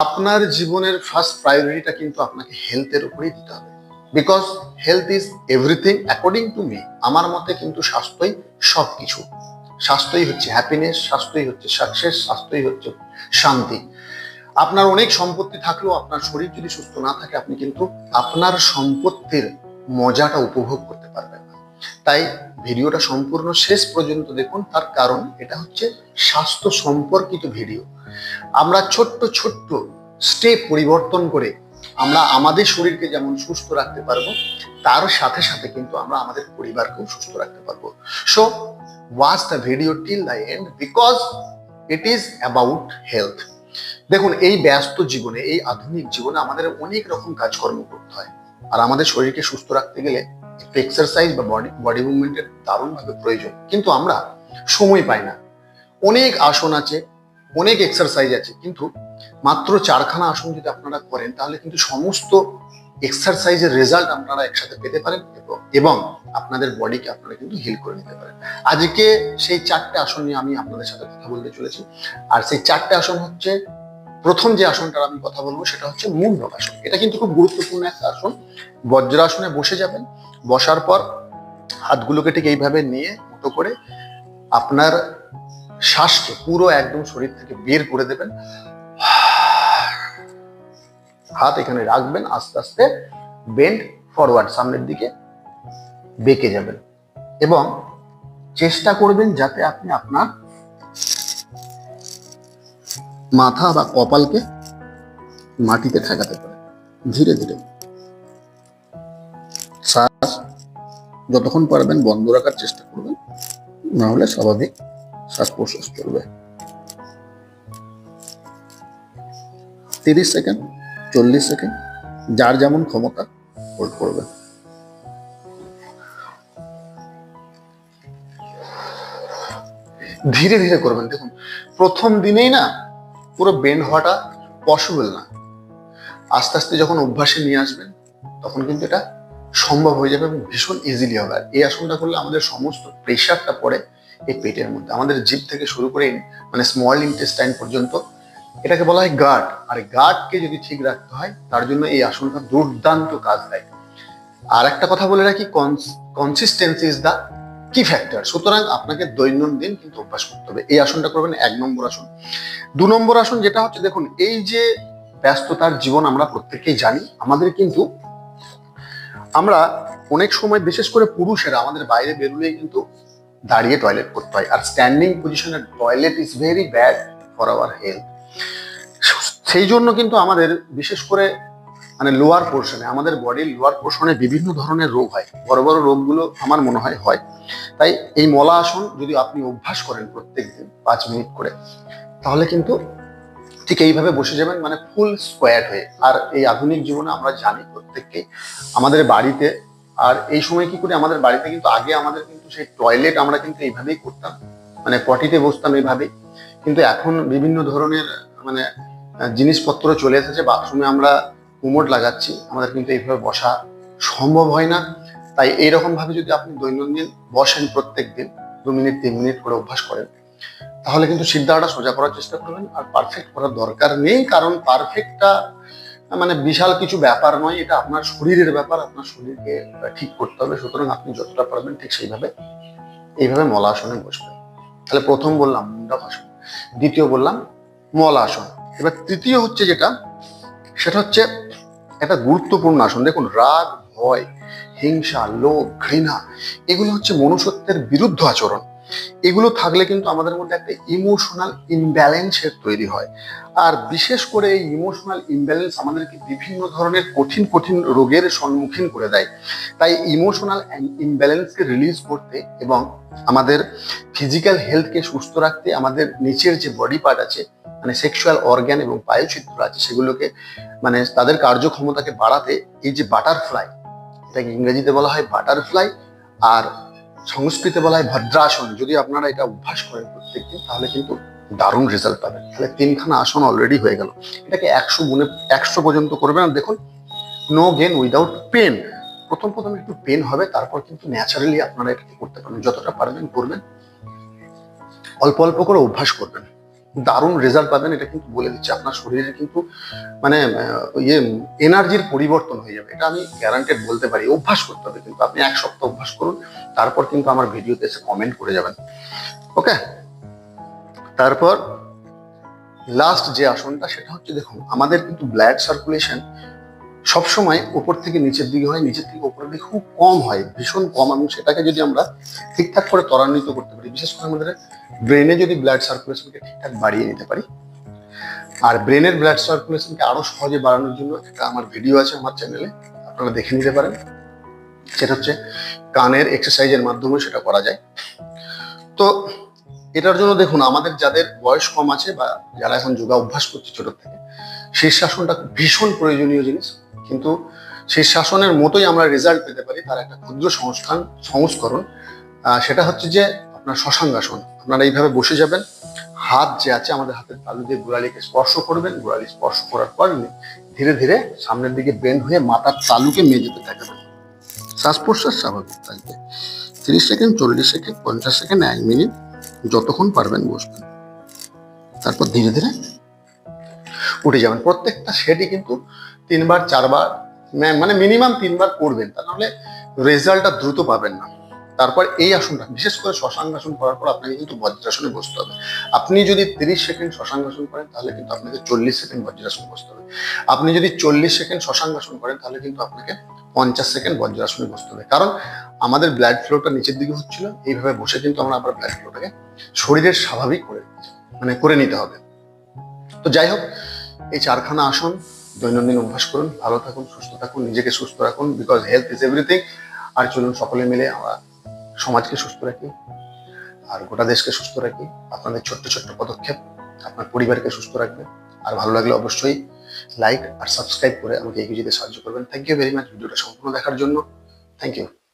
আপনার জীবনের ফার্স্ট প্রায়োরিটিটা কিন্তু আপনাকে হেলথের উপরেই দিতে হবে। Because health is everything according to me আমার মতে কিন্তু স্বাস্থ্যই সব কিছু স্বাস্থ্যই হচ্ছে হ্যাপিনেস স্বাস্থ্যই হচ্ছে সাকসেস স্বাস্থ্যই হচ্ছে শান্তি। আপনার অনেক সম্পত্তি থাকলেও আপনার শরীর যদি সুস্থ না থাকে, আপনি কিন্তু আপনার সম্পত্তির মজাটা উপভোগ করতে পারবেন না। তাই ভিডিওটা সম্পূর্ণ শেষ পর্যন্ত দেখুন, তার কারণ এটা হচ্ছে স্বাস্থ্য সম্পর্কিত ভিডিও। আমরা ছোট্ট ছোট্ট স্টেপ পরিবর্তন করে আমরা আমাদের শরীরকে যেমন সুস্থ রাখতে পারব, তার সাথে সাথে কিন্তু আমরা আমাদের পরিবারকেও সুস্থ রাখতে পারব। So watch the video till the end because it is about health দেখুন, এই ব্যস্ত জীবনে, এই আধুনিক জীবনে আমাদের অনেক রকম কাজকর্ম করতে হয়। আর আমাদের শরীরকে সুস্থ রাখতে গেলে একটু এক্সারসাইজ বা বডি বডি মুভমেন্টের দারুণভাবে প্রয়োজন। কিন্তু আমরা সময় পাই না। অনেক আসন আছে অনেক এক্সারসাইজ আছে, কিন্তু মাত্র চারখানা আসন যদি আপনারা করেন, তাহলে কিন্তু সমস্ত এক্সারসাইজের রেজাল্ট আপনারা একসাথে পেতে পারেন এবং- আপনাদের বডিকে আপনারা কিন্তু হিল করে নিতে পারেন। আজকে সেই চারটে আসন নিয়ে আমি আপনাদের সাথে কথা বলতে চলেছি। আর সেই চারটে আসন হচ্ছে, প্রথম যে আসনটার আমি কথা বলব সেটা হচ্ছে মুন্ডক আসন। এটা কিন্তু খুব গুরুত্বপূর্ণ একটা আসন। বজ্রাসনে বসে যাবেন, বসার পর হাতগুলোকে ঠিক এইভাবে নিয়ে, মুঠো করে আপনার শ্বাসকে পুরো একদম শরীর থেকে বের করে দেবেন। হাত এখানে রাখবেন, আস্তে আস্তে বেন্ড ফরওয়ার্ড সামনের দিকে বেঁকে যাবেন। এবং চেষ্টা করবেন যাতে আপনি আপনার মাথা বা কপালকে মাটিতে ঠেকাতে পারেন। ধীরে ধীরে। শ্বাস যতক্ষণ পারবেন বন্ধ রাখার চেষ্টা করবেন, না হলে স্বাভাবিক শ্বাস প্রশ্বাস চলবে। তিরিশ সেকেন্ড, চল্লিশ সেকেন্ড, যার যেমন ক্ষমতা হোল্ড করবে। ধীরে ধীরে করবেন। দেখুন, প্রথম দিনেই না পুরো বেন্ড হওয়াটা পসিবল না। আস্তে আস্তে যখন অভ্যাসে নিয়ে আসবেন, তখন কিন্তু এটা সম্ভব হয়ে যাবে এবং ভীষণ ইজিলি হবে। আর এই আসনটা করলে আমাদের সমস্ত প্রেশারটা পড়ে এই পেটের মধ্যে। আমাদের জিভ থেকে শুরু করে মানে স্মল ইন্টেস্টাইন পর্যন্ত, এটাকে বলা হয় গার্ড আর গার্ডকে যদি ঠিক রাখতে হয়, তার জন্য এই আসনটা দুর্দান্ত কাজ দেয়। আর একটা কথা বলে রাখি consistency is the key factor সুতরাং আপনাকে দৈনন্দিন কিন্তু অভ্যাস করতে হবে। এই আসনটা করবেন, এক নম্বর আসন। দু নম্বর আসন যেটা হচ্ছে, দেখুন, এই যে ব্যস্ততার জীবন আমরা প্রত্যেকেই জানি, আমাদের কিন্তু, আমরা অনেক সময় বিশেষ করে পুরুষেরা আমাদের বাইরে বেরোলেই কিন্তু দাঁড়িয়ে টয়লেট করতে হয়। আর স্ট্যান্ডিং পজিশনের toilet is very bad for our health সেই জন্য কিন্তু আমাদের বিশেষ করে মানে লোয়ার পোর্শনে আমাদের বডির লোয়ার পোর্শনে বিভিন্ন ধরনের রোগ হয়। বড় বড় রোগগুলো আমার মনে হয় হয়। তাই এই মলা আসন যদি আপনি অভ্যাস করেন প্রত্যেক দিন পাঁচ মিনিট করে, তাহলে কিন্তু ঠিক এইভাবে বসে যাবেন মানে ফুল স্কোয়ার হয়ে। আর এই আধুনিক জীবনে আমরা জানি প্রত্যেককে আমাদের বাড়িতে আর এই সময় কি করি আমাদের বাড়িতে কিন্তু আগে আমাদের কিন্তু সেই টয়লেট আমরা কিন্তু এইভাবেই করতাম। মানে পটিতে বসতাম এইভাবে। কিন্তু এখন বিভিন্ন ধরনের মানে জিনিসপত্র চলে এসেছে। বাথরুমে আমরা কুমোট লাগাচ্ছি। আমাদের কিন্তু এইভাবে বসা সম্ভব হয় না। তাই এইরকম ভাবে যদি আপনি দৈনন্দিন বসেন প্রত্যেক দিন দু মিনিট, তিন মিনিট করে অভ্যাস করেন, তাহলে কিন্তু সিদ্ধাটা সোজা করার চেষ্টা করবেন। আর পারফেক্ট করার দরকার নেই, কারণ পারফেক্টটা মানে বিশাল কিছু ব্যাপার নয়, এটা আপনার শরীরের ব্যাপার, আপনার শরীরকে ঠিক করতে হবে। সুতরাং আপনি যতটা পারবেন ঠিক সেইভাবে, এইভাবে মলাসনে বসবেন। তাহলে প্রথম বললাম মুন্ডাভাসন দ্বিতীয় বললাম, মলাসন। এবার তৃতীয় হচ্ছে যেটা, সেটা হচ্ছে একটা গুরুত্বপূর্ণ আসন। দেখুন, রাগ, ভয়, হিংসা, লোভ, ঘৃণা, এগুলো হচ্ছে মনুষ্যত্বের বিরুদ্ধ আচরণ। এগুলো থাকলে কিন্তু আমাদের মধ্যে একটা ইমোশনাল ইমব্যালেন্সের তৈরি হয়। আর বিশেষ করে এই ইমোশনাল ইমব্যালেন্স আমাদেরকে বিভিন্ন ধরনের কঠিন কঠিন রোগের সম্মুখীন করে দেয়। তাই ইমোশনাল ইমব্যালেন্সকে রিলিজ করতে এবং আমাদের ফিজিক্যাল হেলথকে সুস্থ রাখতে আমাদের নিচের যে বডি পার্ট আছে মানে সেক্সুয়াল অর্গ্যান এবং পায়ুচিত্র আছে, সেগুলোকে মানে তাদের কার্যক্ষমতাকে বাড়াতে এই যে বাটারফ্লাই এটাকে ইংরেজিতে বলা হয় বাটারফ্লাই আর সংস্কৃতে বলা হয় ভদ্রাসন। যদি আপনারা এটা অভ্যাস করেন প্রত্যেকদিন, তাহলে কিন্তু দারুণ রেজাল্ট পাবেন। তাহলে তিনখানা আসন অলরেডি হয়ে গেল। এটাকে একশো গুণে, একশো পর্যন্ত করবেন। আর দেখুন নো গেন উইদাউট পেন প্রথম প্রথম একটু পেন হবে, তারপর কিন্তু ন্যাচারালি আপনারা এটাকে করতে পারবেন। যতটা পারবেন করবেন। অল্প অল্প করে অভ্যাস করবেন। দারুণ রেজাল্ট পাবেন, এটা কিন্তু বলে দিচ্ছি। আপনার শরীরে কিন্তু মানে ইয়ে এনার্জির পরিবর্তন হয়ে যাবে। এটা আমি গ্যারান্টেড বলতে পারি। অভ্যাস করতে হবে কিন্তু। আপনি এক সপ্তাহ অভ্যাস করুন, তারপর কিন্তু আমার ভিডিওতে এসে কমেন্ট করে যাবেন। ওকে তারপর লাস্ট যে আসনটা, সেটা হচ্ছে দেখুন, আমাদের কিন্তু ব্লাড সার্কুলেশন সবসময় উপর থেকে নিচের দিকে হয়, নিচের থেকে উপরের দিকে খুব কম হয়, ভীষণ কম। এবং সেটাকে যদি আমরা ঠিকঠাক করে ত্বরান্বিত করতে পারি, বিশেষ করে আমাদের ব্রেনে যদি ব্লাড সার্কুলেশনকে ঠিকঠাক বাড়িয়ে নিতে পারি। আর ব্রেনের ব্লাড সার্কুলেশনকে আরও সহজে বাড়ানোর জন্য একটা আমার ভিডিও আছে আমার চ্যানেলে আপনারা দেখে নিতে পারেন। সেটা হচ্ছে কানের এক্সারসাইজের মাধ্যমে সেটা করা যায়। তো এটার জন্য দেখুন, আমাদের যাদের বয়স কম আছে বা যারা এখন যোগা অভ্যাস করছে ছোট থেকে শীর্ষাসনটা ভীষণ প্রয়োজনীয় জিনিস। কিন্তু শীর্ষাসনের মতোই আমরা রেজাল্ট পেতে পারি তার একটা ক্ষুদ্র সংস্থান, সংস্করণ। সেটা হচ্ছে যে আপনার শশাঙ্গাসন। আপনারা এইভাবে বসে যাবেন, হাত যে আছে আমাদের হাতের তালু দিয়ে গোড়ালিকে স্পর্শ করবেন, গোড়ালি স্পর্শ করার পর ধীরে ধীরে সামনের দিকে বেন্ড হয়ে মাথার তালুকে মেজেতে থাকবেন। শ্বাস প্রশ্বাস স্বাভাবিক থাকবে। তিরিশ সেকেন্ড, চল্লিশ সেকেন্ড, পঞ্চাশ সেকেন্ড, এক মিনিট। যতক্ষণ পারবেন বসবেন। তারপর ধীরে ধীরে উঠে যাবেন। প্রত্যেকটা সেটই কিন্তু তিনবার, চারবার মানে মিনিমাম তিনবার করবেন। তা নাহলে রেজাল্টটা দ্রুত পাবেন না। তারপর এই আসনটা, বিশেষ করে শশাঙ্গাসন করার পর আপনাকে কিন্তু বজ্রাসনে বসতে হবে। আপনি যদি তিরিশ সেকেন্ড শশাঙ্গাসন করেন, তাহলে কিন্তু আপনাকে চল্লিশ সেকেন্ড বজ্রাসনে বসতে হবে। আপনি যদি চল্লিশ সেকেন্ড শশাঙ্গাসন করেন, তাহলে কিন্তু আপনাকে পঞ্চাশ সেকেন্ড বজ্রাসনে বসতে হবে। কারণ আমাদের ব্লাড ফ্লোটা নিচের দিকে হচ্ছিল, এইভাবে বসে কিন্তু আমরা আবার ব্লাড ফ্লোটাকে শরীরের স্বাভাবিক করে মানে করে নিতে হবে। তো যাই হোক, এই চারখানা আসন, দৈনন্দিন অভ্যাস করুন, ভালো থাকুন, সুস্থ থাকুন, নিজেকে সুস্থ রাখুন বিকজ হেলথ ইজ এভরিথিং আর চলুন সকলে মিলে আমরা সমাজকে সুস্থ রাখি, আর গোটা দেশকে সুস্থ রাখি। আপনাদের ছোট্ট ছোট্ট পদক্ষেপ আপনার পরিবারকে সুস্থ রাখবে। আর ভালো লাগলে অবশ্যই লাইক আর সাবস্ক্রাইব করে আমাকে এগিয়ে যেতে সাহায্য করবেন। থ্যাংক ইউ ভেরি মাচ ভিডিওটা সম্পূর্ণ দেখার জন্য। Thank you